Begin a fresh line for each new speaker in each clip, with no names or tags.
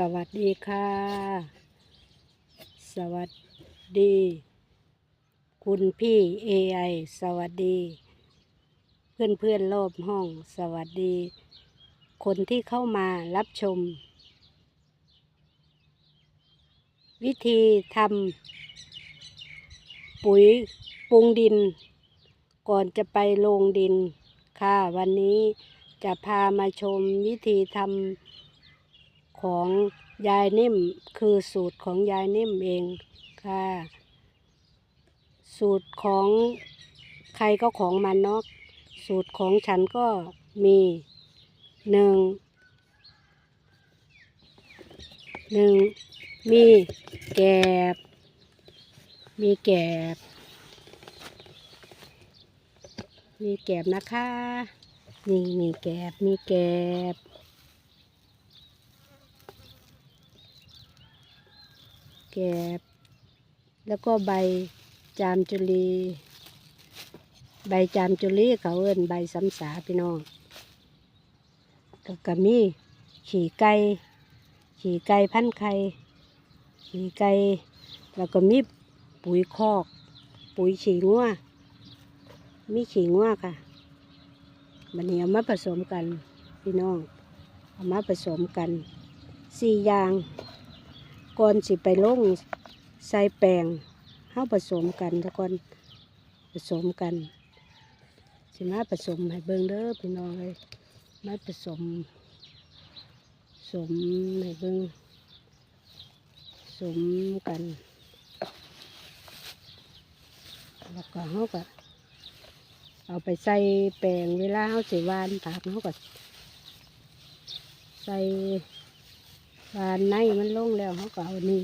สวัสดีค่ะ สวัสดี คุณพี่ AI สวัสดี เพื่อนเพื่อนรอบห้อง สวัสดี คนที่เข้ามารับชม วิธีทำปุ๋ยปรุงดิน ก่อนจะไปลงดิน ค่ะ วันนี้จะพามาชมวิธีทำ ของยายนิ่มคือสูตรของยายนิ่มเองค่ะ สูตรของใครก็ของมันเนาะสูตรของฉันก็มีหนึ่งหนึ่งมีแกบ มีแกบ มีแกบนะคะ นี่มีแกบ มีแกบ แกบ แล้วก็ใบจามจุลี ใบจามจุลีเขาเอิ้นใบซ้ำสาพี่น้องแล้วก็มีขี่ไก่ขี่ไก่พันไข่ขี่ไก่แล้วก็มีปุ๋ยคอก ปุ๋ยฉีงัวมีฉีงัวค่ะมันนี้เอามาผสมกันพี่น้องเอามาผสมกันสี่อย่าง ก่อนสิไปลงใส่แป้งเฮาผสมกันทุกคนผสมกัน สิมาผสมให้เบิ่งเด้อพี่น้องเลยมาผสมผสมให้เบิ่งผสมกัน แล้วก็เฮาก็เอาไปใส่แป้งเวลาเฮาสิวานผักเฮาก็ใส่ วานในมันลงแล้วเขาก็เอานี่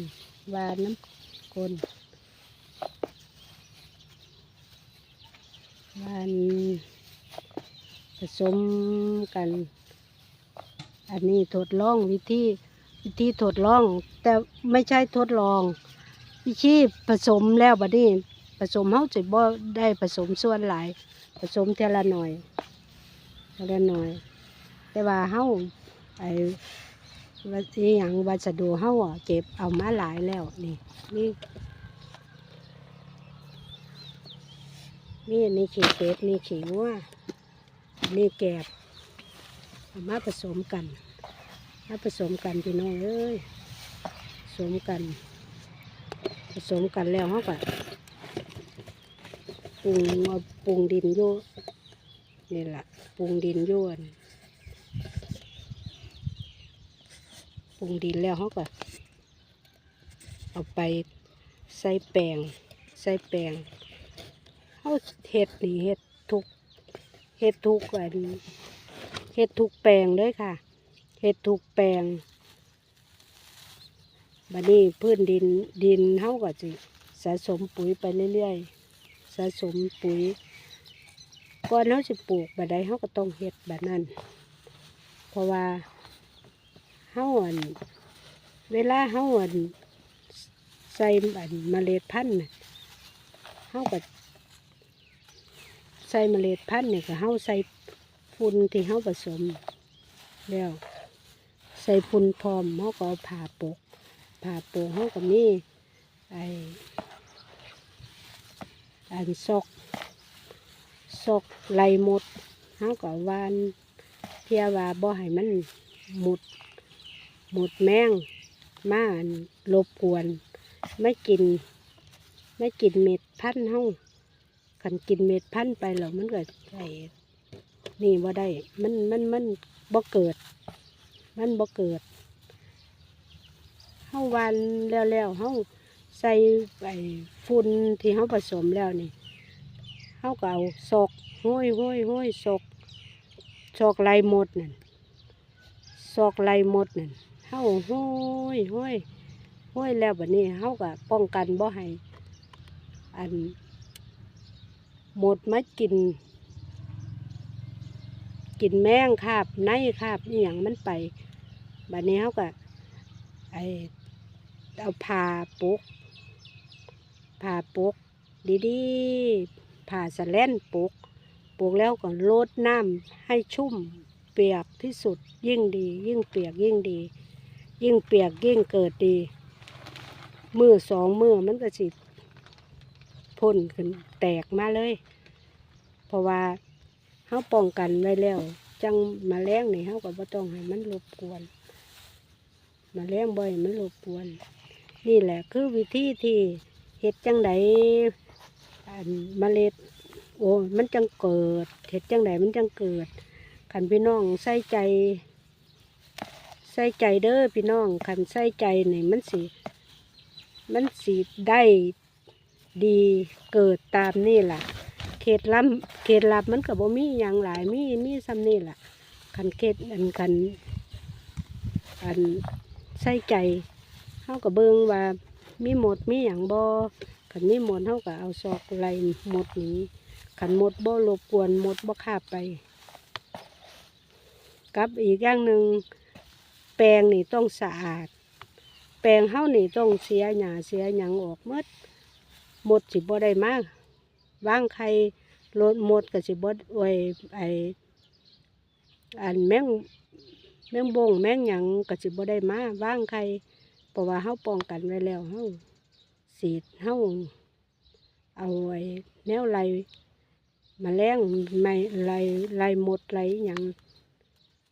วานน้ำกลวานผสมกัน อันนี้ทดลองวิธีวิธีทดลอง แต่ไม่ใช่ทดลองวิธีผสมแล้วบัดนี้ผสมเขาจะบ่ได้ผสมส่วนหลาย ผสมเทละหน่อยเทละหน่อย แต่ว่าเขาไอ วัสอย่างวัสดุเฮาอะเก็บเอามาหลายแล้วนี่นี่นี่นี่ขี้เป็ดนี่ขี้งัวนี่แกบเอามาผสมกันมาผสมกันพี่น้องเอ้ยผสมกัน ผสมกันแล้วเฮาก็ปรุงปรุงดินโยนี่แหละปรุงดินโยน ปรุงดินแล้วเขาก็เอาไปใส่แปลงใส่แปลงเขาเห็ดนี่เห็ดทุกเห็ดทุกอันเห็ดทุกแปลงเลยค่ะเห็ดทุกแปลงบัดนี้พื้นดินดินเขาก็จะสะสมปุ๋ยไปเรื่อยๆ สะสมปุ๋ยก่อนเขาจะปลูกบัดใดเขาก็ต้องเห็ดแบบนั้น เพราะว่า เฮาอันเวลาเฮาอันใส่อันเมล็ดพันธุ์เฮาก็ใส่เมล็ดพันธุ์เนี่ยก็เฮาใส่ฝุ่นที่เฮาผสมแล้วใส่ฝุ่นพร้อมเฮาก็เอาผ่าปกผ่าปกเฮาก็มีไออันซอกซอกไหลหมดเฮาก็วานเพียว่าบ่ให้มันหมด หมดแมงมาอั่นรบกวน ไม่กิน ไม่กินเม็ดพันธุ์เฮาคันกินเม็ดพันธุ์ไปแล้วมันก็ไอ้นี่บ่ได้ มันมันมันบ่เกิด มันบ่เกิดเฮาวันแล้วแล้วเฮาใส่ไอ้ฝุ่นที่เฮาผสมแล้วนี่เฮาก็เอาซอกห้อยห้อยห้อยซอกซอกลายหมดนั่นซอกไหลหมดนั่น เฮาห้อยห้อยห้อยแล้วบัดนี้เฮาก็ป้องกันบ่ให้อัน หมดมากิน กินแมงคาบในคาบอย่างมันไปบัดนี้เฮาก็ไอเอาผ่าปุกผ่าปุกดีๆผ่าสแลนปุกปลุกแล้วก็ลดน้ำให้ชุ่มเปียกที่สุดยิ่งดี ยิ่งเปียกยิ่งดี ยิ่งเปียกยิ่งเกิดดี มือสองมือมันก็สิพ่นขึ้นแตกมาเลย เพราะว่าเขาป้องกันไว้แล้ว จังมาแรงนี่เขาก็บ่ต้องให้มันรบกวน มาแรงบ่อยมันรบกวน นี่แหละคือวิธีที่เฮ็ดจังไดอันเมล็ด โอ้มันจังเกิดเฮ็ดจังไดมันจังเกิดขันพี่น้องใส่ใจ ส่ใจเด้อพี่น้องขันใส่ใจนี่มันสิมันสิได้ดีเกิดตามนี่แหละเขตลับเขตลับมันก็บ่มีหยังหลายมีมีซ้ำนี่ล่ะขันเขตอันขันอันใส่ใจเฮาก็เบิงว่ามีหมดมีหยังบ่ขันมีหมดเฮาก็เอาซอกไล่หมดนี้ขันหมดบ่รบกวนหมดบ่คาบไปกับอีกอย่างหนึ่ง แปลงนี่ต้องสะอาด แปลงเฮานี่ต้องเสียหญ้าเสียหยังออกหมดหมดสิบ่ได้มากวางไข่ลดหมดก็สิบ่ไว้ไออันแมงแมงบงแมงหยังก็สิบ่ได้มาวางไข่เพราะว่าเฮาป้องกันไว้แล้วเฮาสีดเฮาเอาไว้แนวไรแมาแรงไม่ไรไรหมดไรหยัง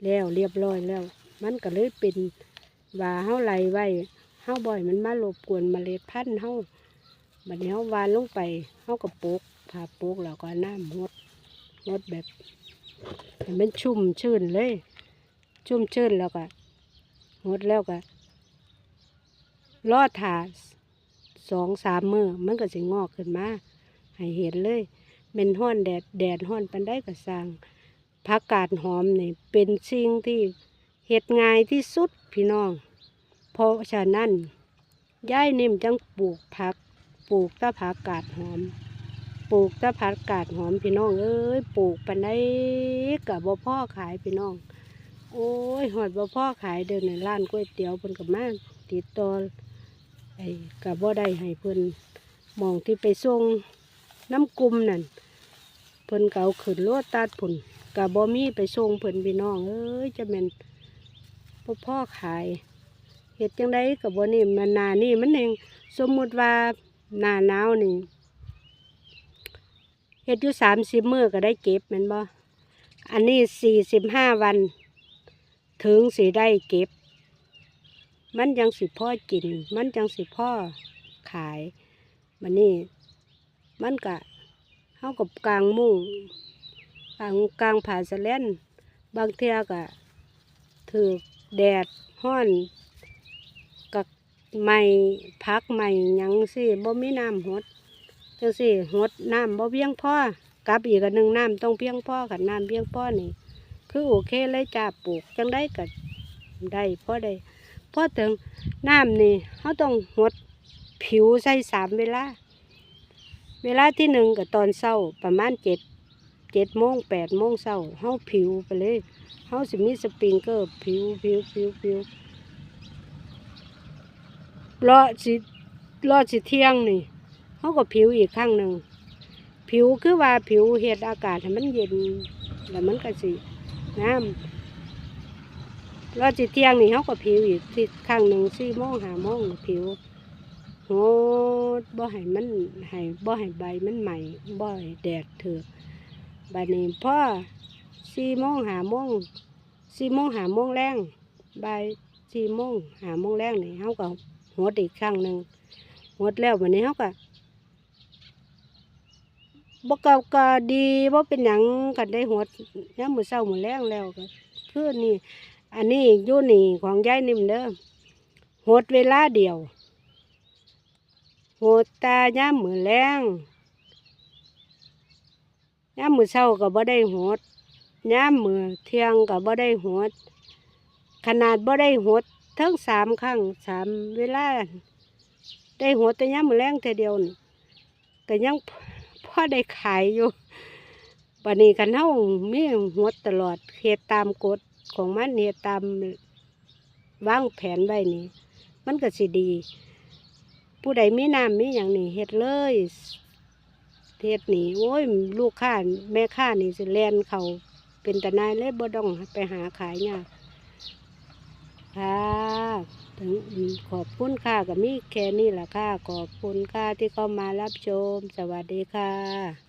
แล้วเรียบร้อยแล้ว มันก็เลยเป็นว่าเฮาไหลไว้เฮาบ่อยมันมารบกวนเมล็ดพันธุ์เฮาบัดนี้เฮาวานลงไปเฮาก็ปลูกผ่าปลูกแล้วก็น้ำงดงดแบบมันชุ่มชื่นเลย ชุ่มชื่นแล้วก็งดแล้วก็รอดถาสองสามมือมันก็สิงอกขึ้นมาให้เห็นเลยเป็นห้อนแดดแดดห้อนปันได้ก็สร้างผักกาดหอมนี่เป็นสิ่งที่ เห็ดง่ายที่สุดพี่น้อง เพราะฉะนั้นย่ายนิ่มจังปลูกผัก ปลูกตะผักกาดหอม ปลูกตะผักกาดหอมพี่น้องเอ้ยปลูกปันได้กับบ่พ่อขายพี่น้อง โอ้ยหอดบ่พ่อขายเดินในร้านก๋วยเตี๋ยวเพิ่นกับมาติดต่อไอ้กับบ่ได้ให้เพิ่นมองที่ไปส่งน้ำกลุ่มนั่นเพิ่นเก่าขึ้นรถตัดผุนกับ่มีไปส่งเพิ่นพี่น้องเอ้ยจะเป็น พ่อพ่อขายเห็ดจังไดกับบ่นี่มันนานี่มันเองสมมุติว่าหน้าหนาวนี่เห็ดอยู่สามสิบมื้อก็ได้เก็บแม่นบ่อันนี้สี่สิบห้าวัน ถึงสิได้เก็บ มันยังสิพ่อกิน มันยังสิพ่อขายมันนี่มันกะเฮากับกลางมุ้งกลางกลางผ่าสะเลนบางเทียก็ถือ แดดห้อนกับไม่พักไม่ยังสิบ่มีน้ำหดจังสิหดน้ำบ่เพียงพอกับอีกอันหนึ่งน้ำต้องเพียงพอกับน้ำเพียงพอนี่คือโอเคเลยจ้าปลูกจังได้ก็ได้พอได้พอถึงน้ำนี่เขาต้องหดผิวใส่สามเวลา เวลาที่หนึ่งกับตอนเช้าประมาณเจ็ดเจ็ดโมงแปดโมงเช้าเฮาผิวไปเลย เฮาสิมีสปริงเกอร์ผิวผิวผิวผิวรอสิรอสิเที่ยงนี่เฮาก็ผิวอีกครั้งหนึ่งผิวคือว่าผิวเฮ็ดอากาศให้มันเย็นแล้วมันก็สิงามรอสิเที่ยงนี่เฮาก็ผิวอีกที่ครั้งหนึ่งสี่โมงหาโมงผิวโหดบ่ให้มันให้บ่ให้ใบมันใหม่บ่ให้แดดเถือบัดนี้พ่อ สี่โมงหาโมงสี่โมงหาโมงแรงบ่ายสี่โมงหาโมงแรงนี่เขาก็หดอีกครั้งหนึ่งหดแล้ววันนี้เขาก็บกก็ดีบ่เป็นหยังกันได้หดย้ำมือเศร้ามือแรงแล้วก็คือนี่ อันนี้อยู่นี่ของยายนิ่มเด้อหดเวลาเดียวหดตาย้ำมือแรงย่ามมือเช้าก็บ่ได้หด ย่ามมือเที่ยงก็บ่ได้หด ขนาดบ่ได้หดทั้งสามครั้งสามเวลา ได้หดแต่ย่ามมือแรงแต่เดียวนี่ก็ยังพ่อได้ขายอยู่ปันนี้กันเฮามีหดตลอดเฮ็ดตามกฎของมันเฮ็ดตามวางแผนไว้นี่ มันก็สิดี ผู้ใดมีน้ำมีอย่างนี้เฮ็ดเลยเทศนี่โอ้ย ลูกค้าแม่ค้านี่สิแลนเขา เป็นตะนายเลยบ่ดองไปหาขายเนี่ยค่ะถึงขอบคุณค่ะกับมีแค่นี้ล่ะค่ะ ขอบคุณค่ะที่เข้ามารับชม สวัสดีค่ะ